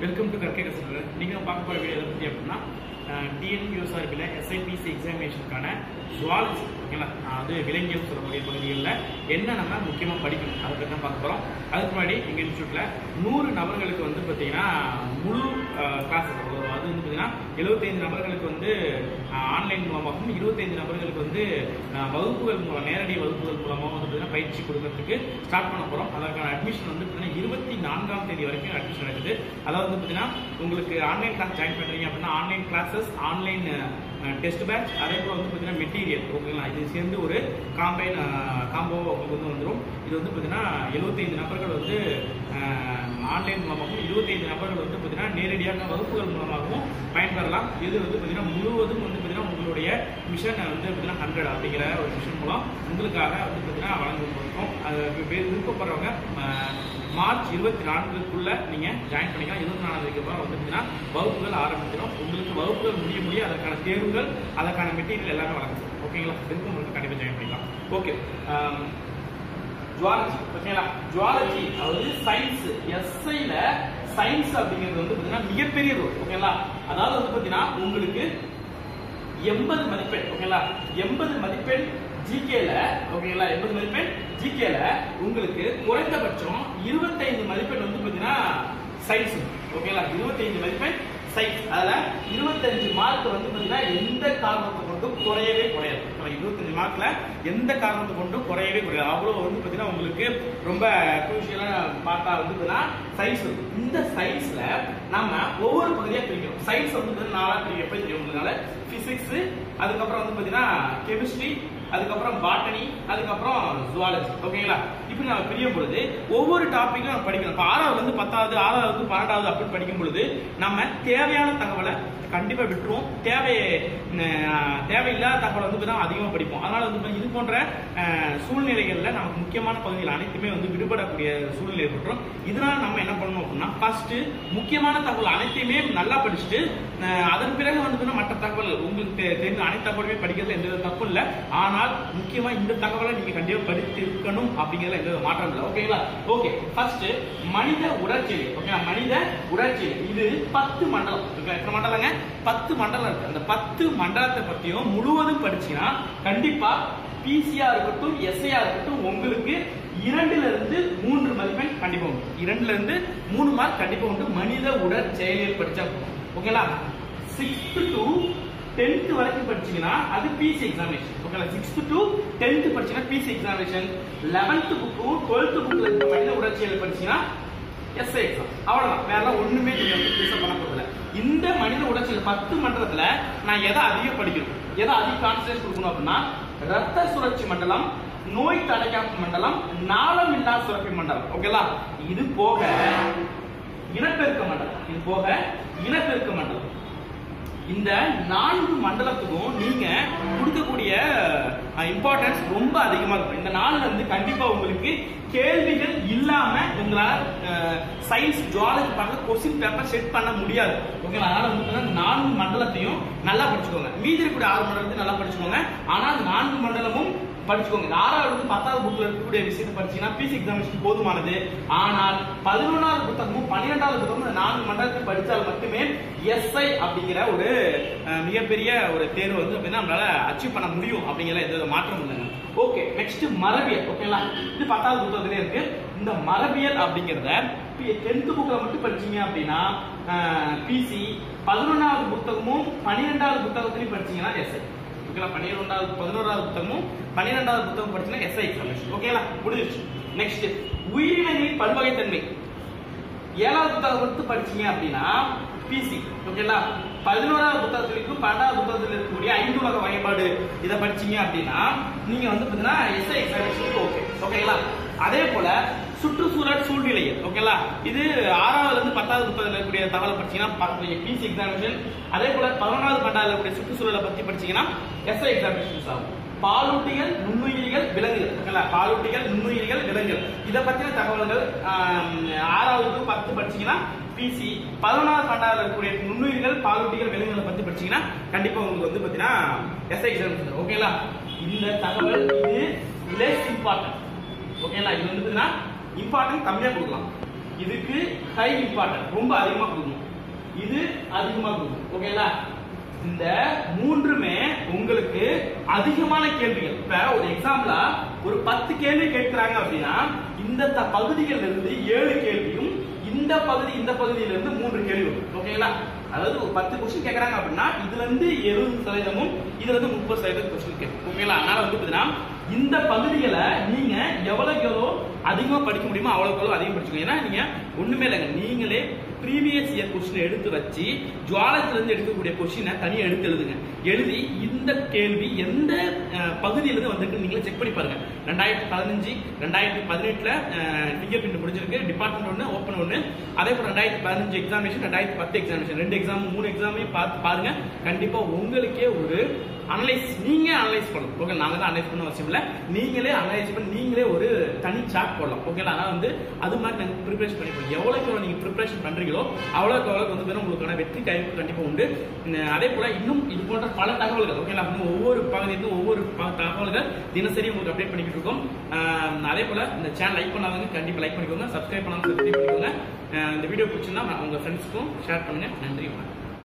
Welcome to கற்கை கசடர் நீங்கள் பார்க்க போகிற வீடியோ எதை பற்றி அப்படின்னா டிஎன்யூஎஸ்ஆர்பியில் எஸ்ஐபிசி எக்ஸாமினேஷனுக்கான ஜுவாலஜி ஓகேங்களா? அது வந்து சொல்லக்கூடிய பகுதிகளில் என்ன நம்ம முக்கியமாக படிக்கணும்? அதை பற்றி தான் பார்க்க போகிறோம் அதுக்கு முன்னாடி எங்கள் இன்ஸ்டியூட்டில் நூறு நபர்களுக்கு வந்து பார்த்தீங்கன்னா முழு கிளாஸ் அது வந்து பார்த்தீங்கன்னா எழுபத்தைந்து நபர்களுக்கு வந்து ஆன்லைன் மூலமாகவும் இருபத்தைந்து நபர்களுக்கு வந்து வகுப்புகள் மூலம் நேரடி வகுப்புகள் மூலமாக வந்து பார்த்தீங்கன்னா பயிற்சி கொடுக்கறதுக்கு ஸ்டார்ட் பண்ண போகிறோம் அதற்கான அட்மிஷன் வந்து பார்த்தீங்கன்னா இருபத்தி நான்காம் தேதி வரைக்கும் அட்மிஷன் இருக்குது அதாவது வந்து பார்த்தீங்கன்னா உங்களுக்கு ஆன்லைன் கிளாஸ் ஜாயின் பண்ணுறீங்க அப்படின்னா online classes online test batch அதே போல் வந்து பார்த்தீங்கன்னா மெட்டீரியல் ஓகேங்களா இது சேர்ந்து ஒரு காம்பைன் காம்போ uh, உங்களுக்கு வந்து வந்துடும் இது வந்து பார்த்தீங்கன்னா எழுபத்தைந்து நபர்கள் வந்து uh, ஆன்லைன் மூலமாகவும் இருபத்தைந்து நபர்கள் வந்து பார்த்தீங்கன்னா நேரடியாக வகுப்புகள் மூலமாகவும் பயன்பெறலாம். இது வந்து பார்த்தீங்கன்னா முழுவதும் வந்து பார்த்தீங்கன்னா உங்களுடைய மிஷன் வந்து பார்த்தீங்கன்னா ஹண்ட்ரட் அப்படிங்கிற ஒரு மிஷன் மூலம் உங்களுக்காக வந்து பார்த்தீங்கன்னா வழங்க கொடுக்கும் அது விருப்பப்படுறவங்க மார்ச் இருபத்தி நான்குக்குள்ள நீங்க ஜாயின் பண்ணிக்கலாம். இருபத்தி நாலாந்தேதிக்கு அப்புறம் வந்து பார்த்தீங்கன்னா வகுப்புகள் ஆரம்பிச்சிடும். உங்களுக்கு வகுப்புகள் முடிய முடிய அதற்கான தேர்வுகள் அதற்கான மெட்டீரியல் எல்லாமே வழங்கும் ஓகேங்களா இதுக்கு உங்களுக்கு கண்டிப்பாக ஜாயின் பண்ணிக்கலாம். ஓகே ஜுவாலஜி ஓகேங்களா ஜுவாலஜி அதாவது சயின்ஸ் எஸ்ஐல சயின்ஸ் அப்படிங்கிறது வந்து பார்த்தீங்கன்னா மிகப்பெரிய ரோல் ஓகேங்களா அதாவது வந்து பார்த்தீங்கன்னா உங்களுக்கு எண்பது மதிப்பெண் ஓகேங்களா? எண்பது மதிப்பெண் ஜிகேல ஓகேங்களா? எண்பது மதிப்பெண் ஜிகேல உங்களுக்கு குறைந்தபட்சம் இருபத்தைந்து மதிப்பெண் வந்து பார்த்தீங்கன்னா சயின்ஸ் ஓகேங்களா? இருபத்தைந்து மதிப்பெண் சயின்ஸ் அதுல இருபத்தஞ்சு மார்க் வந்து பார்த்தீங்கன்னா எந்த காரணத்தை கொண்டும் குறையவே குறையாது. நம்ம இருபத்தஞ்சு மார்க்ல எந்த காரணத்தை கொண்டும் குறையவே குறையாது. அவ்வளவு வந்து பார்த்தீங்கன்னா உங்களுக்கு ரொம்ப குரூஷியலா பார்த்தா வந்து சைஸ் சயின்ஸ் இந்த சயின்ஸ்ல நம்ம ஒவ்வொரு பகுதியா பிரிக்கிறோம். சயின்ஸ் வந்து நாலாக நாலா பிரிக்க எப்படி பிசிக்ஸ் அதுக்கப்புறம் வந்து பார்த்தீங்கன்னா கெமிஸ்ட்ரி அதுக்கப்புறம் பாட்டனி அதுக்கப்புறம் ஜுவாலஜி ஓகேங்களா இப்படி நம்ம பிரியும் பொழுது ஒவ்வொரு டாப்பிக்கும் நம்ம படிக்கணும் இப்போ ஆறாவது வந்து பத்தாவது ஆறாவது பன்னெண்டாவது அப்படின்னு படிக்கும் பொழுது நம்ம தேவையான தகவலை கண்டிப்பாக விட்டுருவோம். தேவை தேவையில்லாத தகவலை வந்து தான் அதிகமாக படிப்போம். அதனால வந்து இது போன்ற சூழ்நிலைகளில் நமக்கு முக்கியமான பகுதிகள் அனைத்துமே வந்து விடுபடக்கூடிய சூழ்நிலை ஏற்பட்டுரும் இதனால நம்ம என்ன பண்ணணும் அப்படின்னா ஃபர்ஸ்ட் முக்கியமான தகவல் அனைத்தையுமே நல்லா படிச்சுட்டு அதன் பிறகு வந்து மற்ற தகவல் உங்களுக்கு தெரிந்த அனைத்து தகவலுமே படிக்கிறது எந்த வித இல்லை. ஆனால் முக்கியமா இந்த தகவலை நீங்க கண்டிப்பா படித்து இருக்கணும் அப்படிங்கிறதுல எந்த வித மாற்றம் இல்லை. ஓகேங்களா ஓகே ஃபர்ஸ்ட் மனித உடற்செயல். ஓகேங்களா மனித உடற்செயல். இது பத்து மண்டலம். எத்தனை மண்டலங்க? பத்து மண்டலம் இருக்கு. அந்த பத்து மண்டலத்தை பத்தியும் முழுவதும் படிச்சீங்கன்னா கண்டிப்பா பிசியா இருக்கட்டும் எஸ்ஐயா இருக்கட்டும் உங்களுக்கு இரண்டுல இருந்து மூன்று மதிப்பெண் கண்டிப்பா உண்டு. இரண்டுல இருந்து மூணு மார்க் கண்டிப்பா உண்டு. மனித உடல் செயலியல் படிச்சா ஓகேங்களா சிக்ஸ்த் டு டென்த் வரைக்கும் படிச்சீங்கன்னா அது பிசி எக்ஸாமினேஷன் ஓகேங்களா சிக்ஸ்த் டு டென்த் படிச்சீங்கன்னா பிசி எக்ஸாமினேஷன் லெவன்த் புக்கும் டுவெல்த் புக்ல இருக்க மனித உடற்சியல் படிச்சீங்கன்னா எஸ்ஐ எக்ஸாம் அவ்வளவுதான். வேற ஒண்ணுமே நீங்க வந்து பெருசா பண்ண போதில்ல இந்த மனித உடற்சியல் பத்து மன்றத்துல நான் எதை அதிகம் படிக்கணும்? எதை அதிக கான்சன்ட்ரேட் கொடுக்கணும் அப்படின்னா ரத்த சுழற்சி மண்டலம் நோய் தடைக்காப்பு மண்டலம் நாளம் இல்லா சுரப்பி மண்டலம். ஓகேலா இது போக இனப்பெருக்க மண்டலம். இது போக இனப்பெருக்க மண்டலம். இந்த நான்கு மண்டலத்துக்கும் நீங்க கொடுக்கக்கூடிய இம்பார்ட்டன்ஸ் ரொம்ப அதிகமா இருக்கும். இந்த நாள்ல இருந்து கண்டிப்பா உங்களுக்கு கேள்விகள் இல்லாம உங்களால் சயின்ஸ் ஜுவாலஜி பார்க்க கொஸ்டின் பேப்பர் செட் பண்ண முடியாது. ஓகேங்களா அதனால வந்து நான்கு மண்டலத்தையும் நல்லா படிச்சுக்கோங்க. மீதி இருக்கக்கூடிய ஆறு மண்டலத்தையும் நல்லா படிச்சுக்கோங்க. ஆனால் நான்கு மண்டலமும் படிச்சுக்கோங்க. இந்த ஆறாவது வந்து பத்தாவது புக்ல இருக்கக்கூடிய விஷயத்தை படிச்சீங்கன்னா பிசி எக்ஸாமினேஷன் போதுமானது. ஆனால் பதினொன்றாவது புத்தகமும் பன்னிரெண்டாவது புத்தகமும் இந்த நான்கு மண்டலத்தில் படித்தால் மட்டுமே எஸ்ஐ அப்படிங்கிற ஒரு மிகப்பெரிய ஒரு தேர்வு வந்து அப்படின்னா நம்மளால அச்சீவ் பண்ண முடியும் அப்படிங்கிற எந்த மாற்றம் இல்லைங்க. ஓகே நெக்ஸ்ட் மரபியல். ஓகேங்களா இது பத்தாவது புத்தகத்திலே இருக்கு. இந்த மரபியல் அப்படிங்கிறத டென்த் புக்ல மட்டும் படிச்சீங்க அப்படின்னா பிசி பதினொன்றாவது புத்தகமும் பன்னிரெண்டாவது புத்தகத்திலையும் படிச்சீங்கன்னா எஸ்ஐ ஓகேங்களா பன்னிரெண்டாவது பதினோராவது புத்தகமும் பன்னிரெண்டாவது புத்தகம் படிச்சீங்கன்னா எஸ்ஐ எக்ஸாமினேஷன் ஓகேங்களா முடிஞ்சிருச்சு. நெக்ஸ்ட் உயிரினங்களின் பல்வகைத்தன்மை. ஏழாவது புத்தகம் மட்டும் படிச்சீங்க அப்படின்னா பிசி ஓகேங்களா பதினோராவது புத்தகத்திலிருக்கும் பன்னெண்டாவது புத்தகத்தில் இருக்கக்கூடிய ஐந்து உலக வகைப்பாடு. இதை படிச்சீங்க அப்படின்னா நீங்க வந்து பாத்தீங்கன்னா எஸ்ஐ எக்ஸாமினேஷனுக்கு ஓகே ஓகேங்களா அதே போல சுற்றுச்சூழல் சூழ்நிலைகள் ஓகேங்களா இது ஆறாவதுல இருந்து பத்தாவது முப்பதுல இருக்கக்கூடிய தகவலை படிச்சீங்கன்னா பிசி எக்ஸாமினேஷன் அதே போல பதினொன்றாவது பன்னெண்டாவது இருக்கக்கூடிய சுற்றுச்சூழலை பத்தி படிச்சீங்கன்னா எஸ்ஐ எக்ஸாமினேஷன்ஸ் ஆகும். பாலூட்டிகள் நுண்ணுயிரிகள் விலங்குகள் ஓகேங்களா பாலூட்டிகள் நுண்ணுயிரிகள் விலங்குகள். இதை பத்தின தகவல்கள் ஆறாவது பத்து படிச்சீங்கன்னா பிசி பதினொன்றாவது பன்னெண்டாவது இருக்கக்கூடிய நுண்ணுயிர்கள் பாலூட்டிகள் விலங்குகளை பத்தி படிச்சீங்கன்னா கண்டிப்பா உங்களுக்கு வந்து பாத்தீங்கன்னா எஸ்ஐ எக்ஸாம் ஓகேங்களா இந்த தகவல் இது லெஸ் இம்பார்ட்டன்ட் ஓகேங்களா இது வந்து பாத்தீங்கன்னா இம்பார்ட்டன்ட் கம்மியா கொடுக்கலாம். இதுக்கு ஹை இம்பார்ட்டன்ட் ரொம்ப அதிகமா கொடுக்கணும். இது அதிகமா கொடுக்கணும். ஓகேங்களா இந்த மூன்றுமே உங்களுக்கு அதிகமான கேள்விகள். இப்ப ஒரு எக்ஸாம்பிளா ஒரு பத்து கேள்வி கேட்கிறாங்க அப்படின்னா இந்த த- இருந்து ஏழு கேள்வியும் இந்த பகுதி இந்த பகுதியில இருந்து மூன்று கேள்வி ஓகேங்களா? அதாவது ஒரு பத்து கொஸ்டின் கேக்குறாங்க அப்படின்னா இதுல இருந்து எழுபது சதவீதமும் இதுல இருந்து முப்பது சதவீதம் கொஸ்டின் கேட்கும். ஓகேங்களா? அதனால வந்து பாத்தீங்கன்னா இந்த பகுதிகளை நீங்க எவ்வளவு எவ்வளோ அதிகமா படிக்க முடியுமோ அவ்வளவு எவ்வளவு அதிகம் படிச்சுக்கோங்க. ஏன்னா நீங்க ஒண்ணுமே இல்லைங்க. நீங்களே ப்ரீவியஸ் இயர் கொஸ்டின் எடுத்து வச்சு ஜுவாலஜிலேருந்து எடுக்கக்கூடிய கொஸ்டினை தனியாக எடுத்து எழுதுங்க. எழுதி இந்த கேள்வி எந்த பகுதியிலேருந்து பகுதியிலிருந்து வந்திருக்கு நீங்களே செக் பண்ணி பாருங்க. ரெண்டாயிரத்தி பதினஞ்சு ரெண்டாயிரத்தி பதினெட்டில் ஃபிங்கர் பிரிண்ட் முடிஞ்சிருக்கு டிபார்ட்மெண்ட் ஒன்று ஓப்பன் ஒன்று அதே போல் ரெண்டாயிரத்தி பதினஞ்சு எக்ஸாமினேஷன் ரெண்டாயிரத்தி பத்து எக்ஸாமினேஷன் ரெண்டு எக்ஸாம் மூணு எக்ஸாமையும் பார்த்து பாருங்க. கண்டிப்பாக உங்களுக்கே ஒரு அனலைஸ் நீங்க அனலைஸ் பண்ணணும். ஓகே நாங்க தான் அனலைஸ் பண்ண அவசியம் இல்லை. நீங்களே அனலைஸ் பண்ணி நீங்களே ஒரு தனி சார்ட் போடலாம். ஓகேங்களா அதனால வந்து அது மாதிரி நாங்கள் ப்ரிப்பரேஷன் பண்ணிப்போம் எவ்வளோக்கு எவ்வளோ நீங்கள் ப்ரிப்பரேஷன் பண்ணுறீங்களோ அவ்வளோக்கு அவ்வளோக்கு வந்து பேரும் உங்களுக்கான வெற்றி கைப்பு கண்டிப்பாக உண்டு. அதே போல் இன்னும் இது போன்ற பல தகவல்கள் ஓகேங்களா இன்னும் ஒவ்வொரு பகுதியிலும் ஒவ்வொரு தகவல்கள் தினசரி உங்களுக்கு அப்டேட் பண்ணிக்கிட்டு இருக்கோம். அதே போல் இந்த சேனல் லைக் பண்ணாதவங்க கண்டிப்பாக லைக் பண்ணிக்கோங்க. சப்ஸ்கிரைப் பண்ணாதவங்க சப்ஸ்கிரைப் பண்ணிக்கோங்க. இந்த வீடியோ பிடிச்சிருந்தா உங்கள் ஃப்ரெண்ட்ஸ்க்கும் ஷேர் பண்ணுங்கள் நன்றி வணக்கம்.